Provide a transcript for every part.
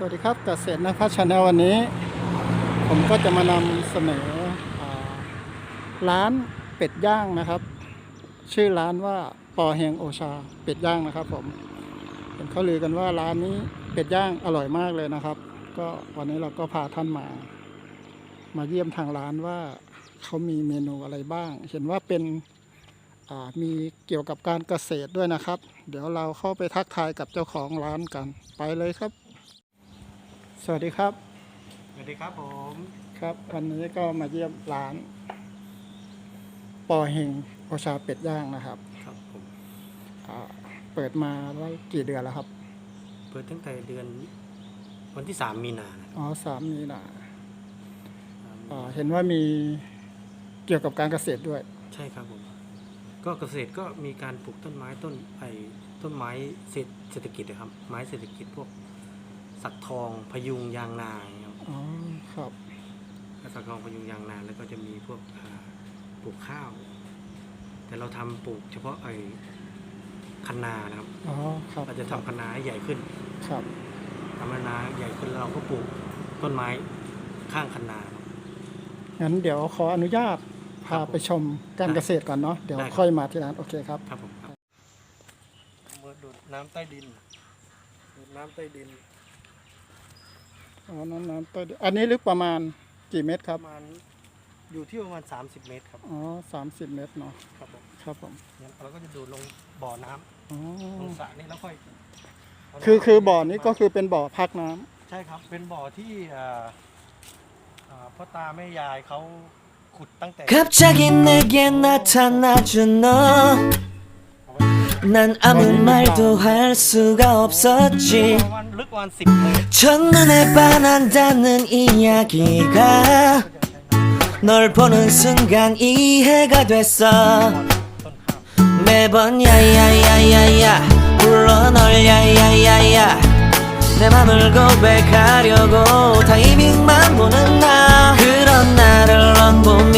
สวัสดีครับเกษตรนักพัฒชาแนลวันนี้ ผมก็จะมานำเสนอร้านเป็ดย่างนะครับ ชื่อร้านว่าปอเฮงโอชาเป็ดย่างนะครับ ผมเห็นเขาลือกันว่าร้านนี้เป็ดย่างอร่อยมากเลยนะครับ ก็วันนี้เราก็พาท่านมา มาเยี่ยมทางร้านว่าเขามีเมนูอะไรบ้าง เห็นว่าเป็นมีเกี่ยวกับการเกษตรด้วยนะครับ เดี๋ยวเราเข้าไปทักทายกับเจ้าของร้านกันไปเลยครับ สวัสดีครับ สวัสดีครับผมครับ วันนี้ก็มาเยี่ยมร้าน ปอเฮงโอชาเป็ดย่างนะครับครับผมอ่าเปิดมาได้กี่เดือนแล้วครับ เปิดตั้งแต่เดือนวันที่สามมีนานะอ๋อสามมีนาอ่าเห็นว่ามีเกี่ยวกับการเกษตรด้วย ใช่ครับผม ก็เกษตรก็มีการปลูกต้นไม้ต้นไอ้ต้นไม้เศรษเศรษฐกิจนะครับ ไม้เศรษฐกิจพวก สักทองพยุงยางนาอย่างเงี้ยครับอ๋อครับสักทองพยุงยางนาแล้วก็จะมีพวกอ่าปลูกข้าว แต่เราทำปลูกเฉพาะไอ้คันนานะครับอ๋อครับเราจะทำคันนาให้ใหญ่ขึ้น ครับทำคันนาใหญ่ขึ้นแล้วเราก็ปลูกต้นไม้ข้างคันนาครับงั้นเดี๋ยวขออนุญาตพาไปชมการเกษตรก่อนเนาะเดี๋ยวได้ครับค่อยมาที่ร้านโอเคครับครับผมครับเมื่อดูดน้ำใต้ดินดูดน้ำใต้ดิน อ๋อ น้ำน้ำต้นอันนี้ลึกประมาณกี่เมตรค ป รับ ระมาณอยู่ที่ประมาณ 30 เมตรครับ อ๋อสามสิบเมตรเนาะ ครับผม ครับผม งั้นเราก็จะดูดลงบ่อน้ำ อ๋อ ลงสระนี่แล้วค่อยเาน้ำ คือคือบ่อนี้ก็คือเป็นบ่อพักน้ำ ใช่ครับ เป็นบ่อที่อ่าอ่าพ่อตาแม่ยายเขาขุดตั้งแต่ 갑자기 내게 나타나준 너 난 아무 말도 할 수가 없었지. 첫눈에 반한다는 이야기가 널 보는 순간 이해가 됐어. 매번 야야야야야 불러 널 야야야야. 내 맘을 고백하려고 타이밍만 보는 나. 그런 나를 넌 보면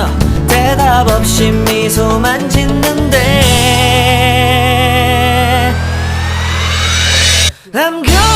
대답 없이 미소만 짓는데. I'm going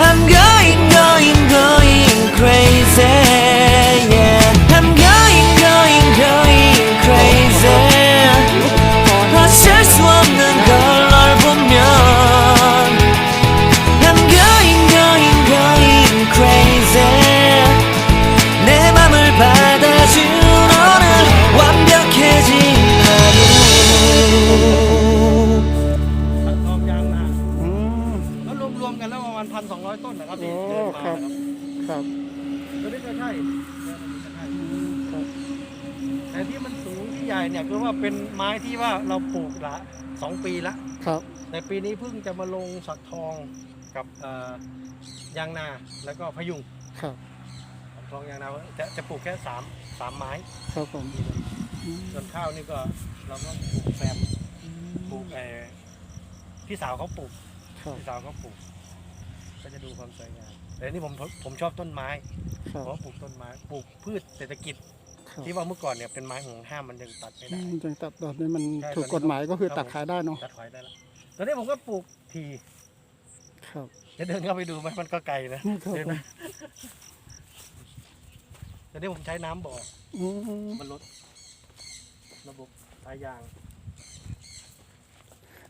함께 ครับแต่ที่มันสูงที่ใหญ่เนี่ยคือว่าเป็นไม้ที่ว่าเราปลูกละสองปีละครับ แต่ปีนี้เพิ่งจะมาลงสักทองกับยางนาแล้วก็พยุงครับทองยางนาจะจะปลูกแค่สามสามไม้ครับผมส่วนข้าวนี่ก็เราก็ปลูกแซมปลูกเออพี่สาวเขาปลูกพี่สาวเขาปลูก ก็จะดูความสวยงาม แต่นี่ผมผมชอบต้นไม้ครัเพบราะปลูกต้นไม้ปลูกพืชเศรษฐกิจ ครับที่ว่าเมื่อก่อนเนี่ยเป็นไม้ห่วงห้ามมันยังตัดไม่อืได้มจังตัดดอกนี้มันใช่ถูกตอนนี้กฎหมายก็คือครับ ตัดขายได้เนาะตัดถอยได้แล้วตอนนี้ผมก็ปลูกทีครับจะเดินเข้าไปดูไหมมันก็ไกลนะครับเดินผมนะตอนนี้ผมใช้น้ำบ่ออืมมันลดระบบสายยาง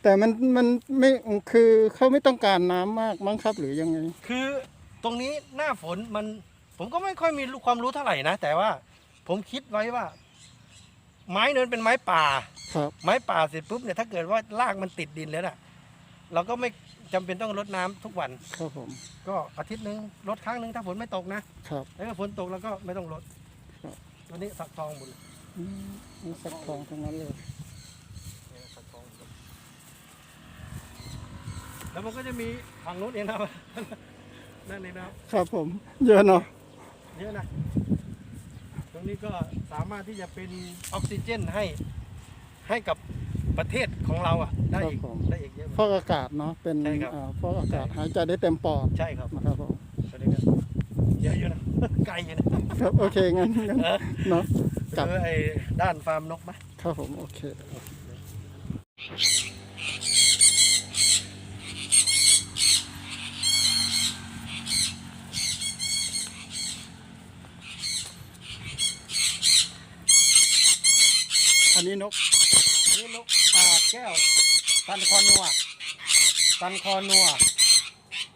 แต่มันมันไม่คือเขาไม่ต้องการน้ำมากมั้งครับหรือยังไง คือ ตรงนี้หน้าฝนมันผมก็ไม่ค่อยมีความรู้เท่าไหร่นะ แต่ว่าผมคิดไว้ว่า ไม้เนินเป็นไม้ป่า ครับ ไม้ป่าเสร็จปุ๊บเนี่ยถ้าเกิดว่ารากมันติดดินแล้วน่ะ เราก็ไม่จำเป็นต้องรดน้ำทุกวัน ครับผม ก็อาทิตย์หนึ่งรดครั้งหนึ่งถ้าฝนไม่ตกนะครับ แล้วก็ฝนตกแล้วก็ไม่ต้องรดครับ ตัวนี้สักทองบุญอืมนี่สักทองทั้งนั้นเลย เนี่ยสักทองบุญแล้วมันก็จะมีฝั่งนู้นเองนะครับ นั่นเองนะครับครับผม เยอะเนาะเยอะนะ ตรงนี้ก็สามารถที่จะเป็นออกซิเจนให้ให้กับประเทศของเราอะได้อีกได้อีกเยอะ ฟอกอากาศเนาะเป็นใช่ครับ อ่าฟอกอากาศหายใจได้เต็มปอดใช่ครับนะครับผมตอนนี้ก็เยอะอยู่นะ ไกลอยู่นะครับโอเคงั้นงั้นเออเนาะกลับคือไอ้ด้านฟาร์มนกไหม ครับผมโอเค อันนี้นกอันนี้นกปากแก้ว ตันคอนัว ตันคอนัว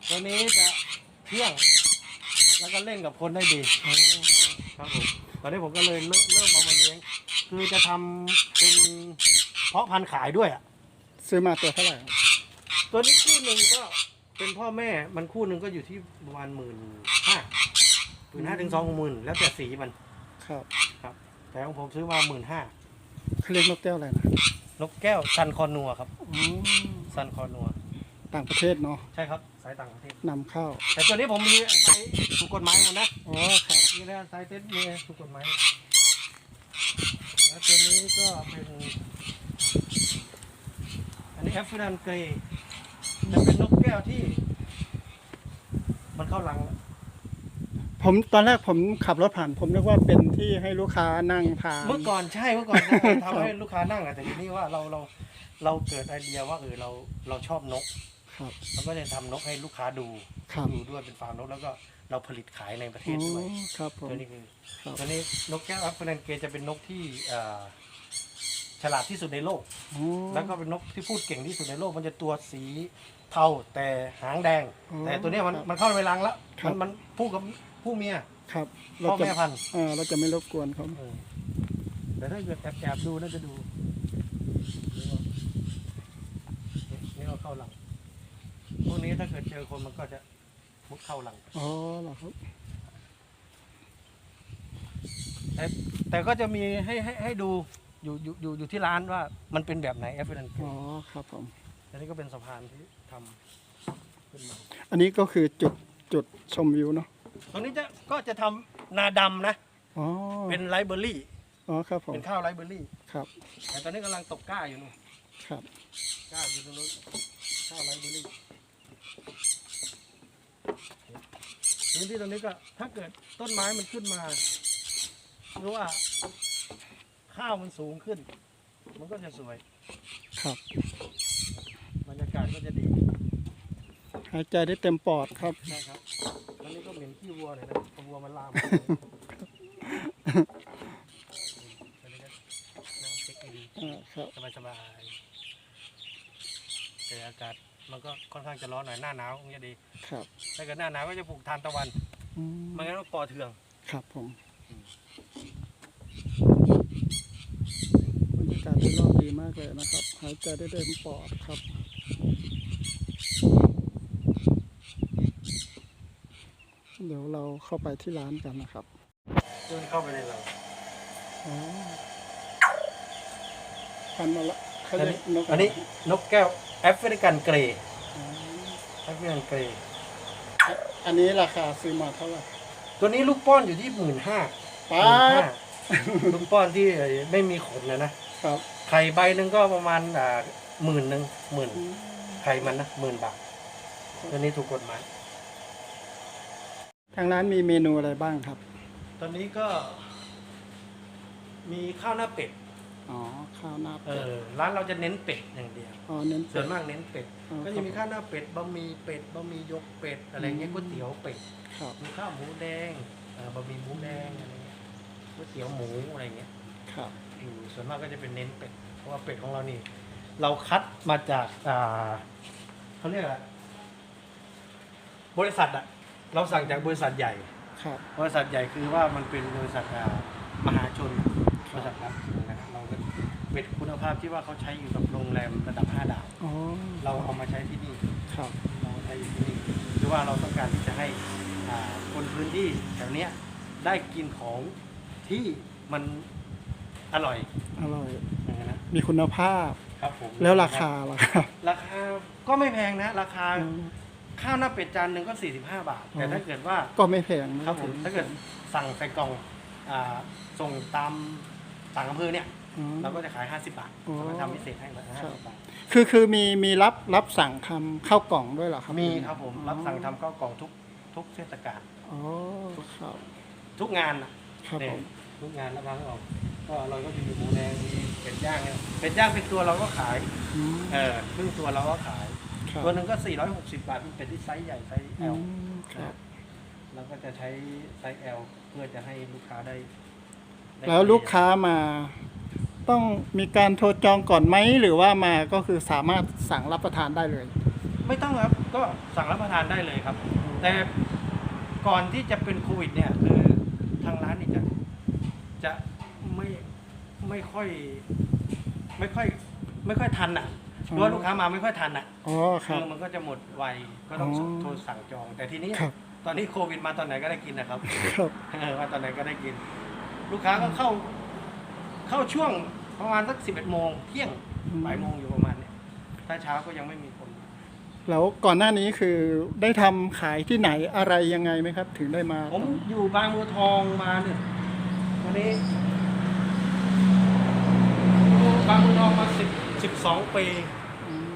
ตัวนี้จะเที่ยง แล้วก็เล่นกับคนได้ดี ครับผม ตอนนี้ผมก็เลยเริ่มเริ่มเอามาเลี้ยง คือจะทำเป็นเพาะพันธุ์ขายด้วยอะ ซื้อมาตัวเท่าไหร่ครับตัวนี้คู่หนึ่งก็เป็นพ่อแม่ มันคู่หนึ่งก็อยู่ที่ประมาณหมื่นห้าหมื่นห้าถึงสองหมื่นแล้วแต่สีมัน ครับ ครับ แต่ของผมซื้อมาหมื่นห้า เขาเรียกนกแก้วอะไรนะนกแก้วซันคอนัวครับอ๋อซันคอนัว ต่างประเทศเนาะใช่ครับ สายต่างประเทศ นำเข้าแต่ตัวนี้ผมมีใช้ถูกกฎหมายหมดนะอ๋อครับมีแล้วสายเต็นท์มีถูกกฎหมายแล้วตัวนี้ก็เป็น อันนี้แอฟริกันเกรย์จะเป็นนกแก้วที่ มันเข้ารังแล้ว ผมตอนแรกผมขับรถผ่าน ผมนึกว่าเป็นที่ให้ลูกค้านั่งทาน เมื่อก่อนใช่เมื่อก่อนนะทำให้ลูกค้านั่งอะแต่ทีนี้ว่าเราเราเราเกิดไอเดียว่าเออเราเราชอบนกครับ เราก็เลยทำนกให้ลูกค้าดูครับดูด้วยเป็นฟาร์มนกแล้วก็เราผลิตขายในประเทอ๋ศด้วยอครับผม ตัวนี้คือครับ ตัวนี้นกแก้วแอฟริกันเกรย์จะเป็นนกที่เอ่อฉลาดที่สุดในโลก อ๋อ แล้วก็เป็นนกที่พูดเก่งที่สุดในโลก มันจะตัวสีเทาแต่หางแดง อ๋อแต่ตัวเนี้ยมันครับมันเข้าไปรังแล้ว ครับ มันมันผู้กับ ผู้เมียครับพ่อจะแม่พันธุ์เออเราจะไม่รบกวนเขาเออแต่ถ้าเกิดแอบแอบดูน่าจะดูนี่เราเข้าหลังพวกนี้ถ้าเกิดเจอคนมันก็จะมุดเข้าหลัง อ๋อเหรอครับ แต่แต่ก็จะมีให้ให้ให้ดูอยู่อยู่อยู่อยู่ที่ร้านว่ามันเป็นแบบไหนแอฟริกันอ๋อครับผม อันนี้ก็เป็นสะพานที่ทำขึ้นมา อันนี้ก็คือจุดจุดชมวิวเนาะ ตรงนี้จะก็จะทำนาดำนะ อ๋อเป็นไรเบอรี่ อ๋อครับผมเป็นข้าวไรเบอรี่ ครับแต่ตอนนี้กำลังตกกล้าอยู่นู่นครับกล้าอยู่ตรงนู้นข้าวไรเบอรี่พื้นที่ตรงนี้ก็ถ้าเกิดต้นไม้มันขึ้นมาหรือว่าข้าวมันสูงขึ้น มันก็จะสวยครับ บรรยากาศก็จะดีหายใจได้เต็มปอดครับ ใช่ครับ ขี้วัวหน่อยนะเพราวัวมันลามนั่งเช็คดีอ่าครับสบายสบายๆแต่อากาศมันก็ค่อนข้างจะร้อนหน่อยหน้าหนาวคงจะดี ครับถ้าเกิดหน้าหนาวก็จะปลูกทานตะวันอืมไมันงั้นก็ปอเทือง ครับผมบรรยากาศรอบดีมากเลยนะครับ หายใจได้เต็มปอดครับ เดี๋ยวเราเข้าไปที่ร้านกันนะครับที่มันเข้าไปในเราอ๋อพันธุ์อะไรเขาอันเรีนี้ยกนกอันนี้นกแก้วแอฟริกันเกรย์แอฟริกันเกรย์อันนี้ราคาซื้อมาเท่าไหร่ตัวนี้ลูกป้อนอยู่ที่หมื่นห้าป้าดลูกป้อนที่ไม่มีขนนะนะครับไข่ใบหนึ่งก็ประมาณอ่าหมื่นหนึ่งหมื่นไข่มันนะหมื่นบาทตัวนี้ถูกกฎหมาย ทางร้านมีเมนูอะไรบ้างครับ ตอนนี้ก็มีข้าวหน้าเป็ด อ๋อ ข้าวหน้าเอเป็ด อ ร้านเราจะเน้นเป็ดอย่างเดียว อ๋อ เน้นส่เป็วดนมากเน้นเป็ด อ๋อก็จะมีข้าวหน้าเป็ด บะหมี่เป็ด บะหมี่ยกเป็ด อะไรเงี้ย อืม ก๋วยเตี๋ยวเป็ด ครับ มีข้าวหมูแดงเอ่อบะหมี่หมูแดงอะไรเงี้ย ก๋วยเตี๋ยวหมูอะไรเงี้ย ครับ อยู่ส่วนมากก็จะเป็นเน้นเป็ด เพราะว่าเป็ดของเรานี่ เราคัดมาจากอ่าเขาเรียกอะไรบริษัทอะ เราสั่งจากบริษัทใหญ่ ครับ บริษัทใหญ่คือว่ามันเป็นบริษัทอ่ามหาชนบริษัทครับนะครับเราก็เป็ดคุณภาพที่ว่าเขาใช้อยู่กับโรงแรมระดับ 5 ดาว อ๋อ เราเอามาใช้ที่นี่ ครับ เราใช้อยู่ที่นี่คือว่าเราต้องการที่จะให้อ่าคนพื้นที่แถวเนี้ยได้กินของที่มันอร่อยอร่อย อย่างนั้นนะมีคุณภาพ ครับผมแล้วราคาล่ะครับ ราคาก็ไม่แพงนะ ราคาอืม ข้าวหน้าเป็ดจานหนึ่งก็ 45 บาท แต่อ๋อถ้าเกิดว่าก็ไม่แพงนะ ครับผมถ้าเกิดสั่งใส่กล่องอ่าส่งตามต่างอำเภอเนี่ยอืมเราก็จะขาย 50 บาทอ๋อ เราก็ทำพิเศษให้ห้าครัสิบบบาทคือคือมีมีรับรับสั่งทำข้าวกล่องด้วยเหรอครับมีครับผมรับสั่งทำข้าวกล่องทุกทุกเทศกาลอ๋อครับทุกงานน่ะ ครับเนี่ยผม ทุกงานรับร้านเราก็เราก็จะมีหมูแดงมีเป็ดย่างเนี่ยเป็ดย่างเป็นตัวเราก็ขายอืมเออครึ่งตัวเราก็ขาย ครับ ตัวหนึ่งก็ 460 บาทเป็นเป็ดที่ไซส์ใหญ่ไซส์ อื L มครับ เราก็จะใช้ไซส์ L เพื่อจะให้ลูกค้าได้ได้แล้วลูกค้ามา ต้องมีการโทรจองก่อนไหมหรือว่ามาก็คือสามารถสั่งรับประทานได้เลย ไม่ต้องครับ ก็สั่งรับประทานได้เลยครับ แต่ก่อนที่จะเป็นโควิดเนี่ยคือทางร้านนี่จะจะไม่ไม่ค่อย ไม่ค่อย ไม่ค่อยทันอะ เพราะว่าลูกค้ามาไม่ค่อยทันอะอ๋อคคืรับ อมันก็จะหมดไวก็ต้องอ๋อโทรสั่งจอง แต่ทีนี้ครับ ตอนนี้โควิดมาตอนไหนก็ได้กินนะครับ ครับ เออว่าตอนไหนก็ได้กิน ลูกค้าก็เข้า เข้าช่วงประมาณสักสิบเอ็ดโมงเที่ยงอืม บ่ายโมงอยู่ประมาณเนี้ยถ้าเช้าก็ยังไม่มีคน แล้วก่อนหน้านี้คือได้ทำขายที่ไหนอะไรยังไงไหมครับ ถึงได้มาผมอยู่บางบัวทองมาเนี่ยวันนี้อยู่บางบัวทองมาสิบ สิบสองปี อืม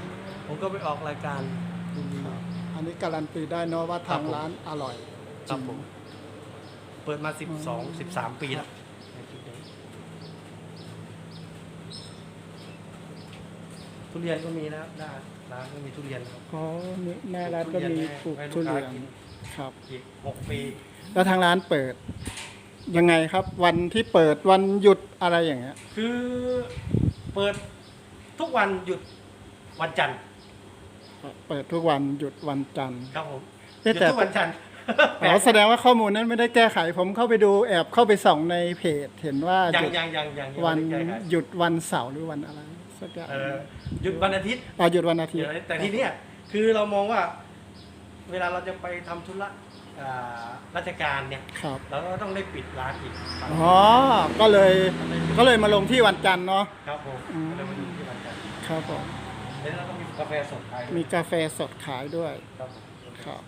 ผมก็ไปออกรายการ ครับอันนี้การันตีได้เนอะว่าทางครับผมร้านอร่อยครับผมจงเปิดมาสิบสองสิบสามปีแล้วทุเรียนก็มีนะครับหน้าร้านก็มีทุเรียนครับอ๋อนี่หน้าร้านก็มีปลูกให้ทุลูกค้าเรียนกินครับอีกหกปีแล้วทางร้านเปิด ยังไงครับ วันที่เปิดวันหยุดอะไรอย่างเงี้ย คือเปิด ทุกวันหยุดวันจันทร์เปิดทุกวันหยุดวันจันทร์ครับผมหเอ๊ะยุดแต่ทุกวันจันทร์อ๋อแสดงว่าข้อมูลนั้นไม่ได้แก้ไข ผมเข้าไปดูแอบเข้าไปส่องในเพจ เห็นว่าหยังยุดยังยังยังยังวันไม่ได้แก้ไขหยุดวันเสาร์หรือวันอะไรสักอย่างเออหยุดวันอาทิตย์อ๋อหยุดวันอาทิตย์เดี๋ยวแต่ทีเนี้ยคือเรามองว่า เวลาเราจะไปทำธุระอ่าราชการเนี่ยครับเราก็ต้องได้ปิดร้านอีกอ๋อก็เลยก็เลยมาลงที่วันจันทร์เนาะครับผม ครับผมแล้วเราก็มีกาแฟสดขายด้วยมีกาแฟสดขายด้วยครับผมครับ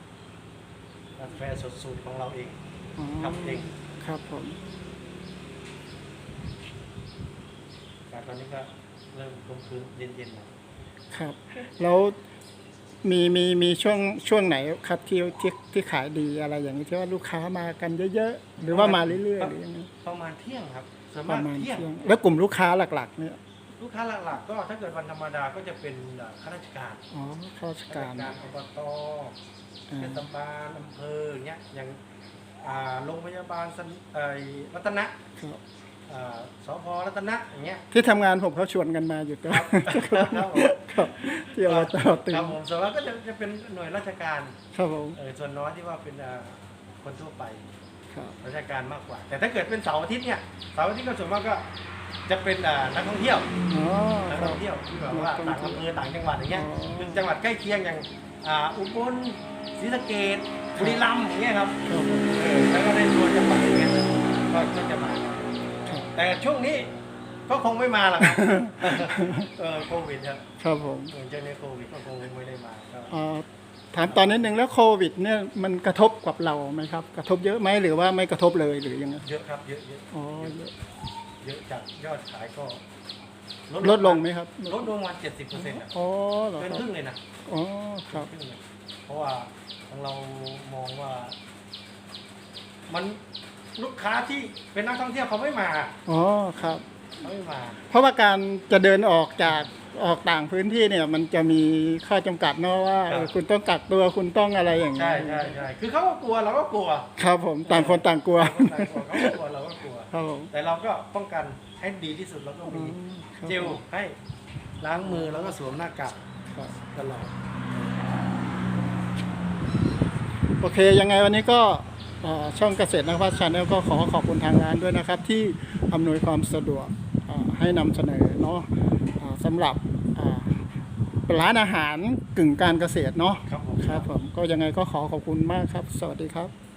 กาแฟสดสูตรของเราเองอ๋อทำเองครับผมแต่ตอนนี้ก็เริ่มคมคืนเย็นๆแล้วครับ แล้วมีมีมีช่วงช่วงไหนครับที่ที่ที่ขายดีอะไรอย่างนี้ที่ว่าลูกค้ามากันเยอะๆหรือว่ามาเรื่อยๆหรือยังไงประมาณเที่ยงครับส่วนปมาระกมาณเที่ยงเที่ยงแล้วกลุ่มลูกค้าหลัก ๆ เนี่ย ลูกค้าหลักๆ ก็ถ้าเกิดวันธรรมดาก็จะเป็นเอ่อข้าราชการอ๋อข้าราชข้าราการชการอบตอ่าเทศบาลอำเภออย่างเงี้ยอย่างอ่าโรงพยาบาลสันเอ่อรัตนะครับอ่าสพรัตนะอย่างเงี้ยที่ทำงานผมเขาชวนกันมาอยู่ก็ครับครับผมครับที่อบตตึงครับผมส่วนมากก็จะจะเป็นหน่วยราชการครับผมเออส่วนน้อยที่ว่าเป็นอ่าคนทั่วไปครับราชการมากกว่า แต่ถ้าเกิดเป็นเสาร์อาทิตย์เนี่ยเสาร์อาทิตย์ก็ส่วนมากก็ จะเป็นอ่านักท่องเที่ยวอ๋อนักครัท่บ องเที่ยวที่แบบว่านัต่ากงท่องเที่ยวอำเภอต่างจังหวัดอย่างเงี้ยอ๋อ เป็นจังหวัดใกล้เคียงอย่างอ่าอุบลศรีสะเกษบุรีรัมย์อย่างเงี้ยครับครับผมเออแล้วก็ได้ทัวร์จังหวัดอย่างเงี้ยก็ก็จะมากันแต่ช่วงนี้ก็คงไม่มาหรอกครับ เออโควิดครับครับผมเออเจ้านี้โควิดก็คงไม่ได้มาก็ เอ่อถามตอนนิดนึงแล้วโควิดเนี่ยมันกระทบกับเราไหมครับ กระทบเยอะไหมหรือว่าไม่กระทบเลยหรือยังไงเยอะครับเยอะเยอะอ๋อเยอะ เยอะจากยอดขายก็ลดลงไหมครับ ลดลงมาเจ็ดสิบเปอร์เซ็นต์อ๋อเหรอเกินคครัรึ่บงเลยนะอ๋อครับครึ่งเลยเพราะว่าทางเรามองว่า มันลูกค้าที่เป็นนักท่องเที่ยวเขาไม่มา อ๋อครับ เขาไม่มา เพราะว่าการจะเดินออกจาก ออกต่างพื้นที่เนี่ย มันจะมีข้อจำกัดเนาะว่าเออคุณต้องกักตัวคุณต้องอะไรอย่างเงี้ใช่ยใช่ใช่คือเขาก็กลัวเราก็กลัวครับผมต่างคนต่างกลัวเขาก็กลัวเราก็กลัว ครับผมแต่เราก็ป้องกันให้ดีที่สุดเราก็อืมีมครับเจลให้ล้างมือแล้วก็สวมหน้ากากครับตลอด โอเคยังไงวันนี้ก็เอ่อช่องเกษตรนวัฒน์ชาแนลก็ขอขอบคุณทางร้านด้วยนะครับ ที่อำนวยความสะดวกเอ่อให้นำเสนอเนาะอ่า สำหรับอ่าเป็นร้านอาหารกึ่งการเกษตรเนาะครับผมครับผมก็ยังไงก็ขอขอบคุณมากครับ สวัสดีครับสวัสดีครับ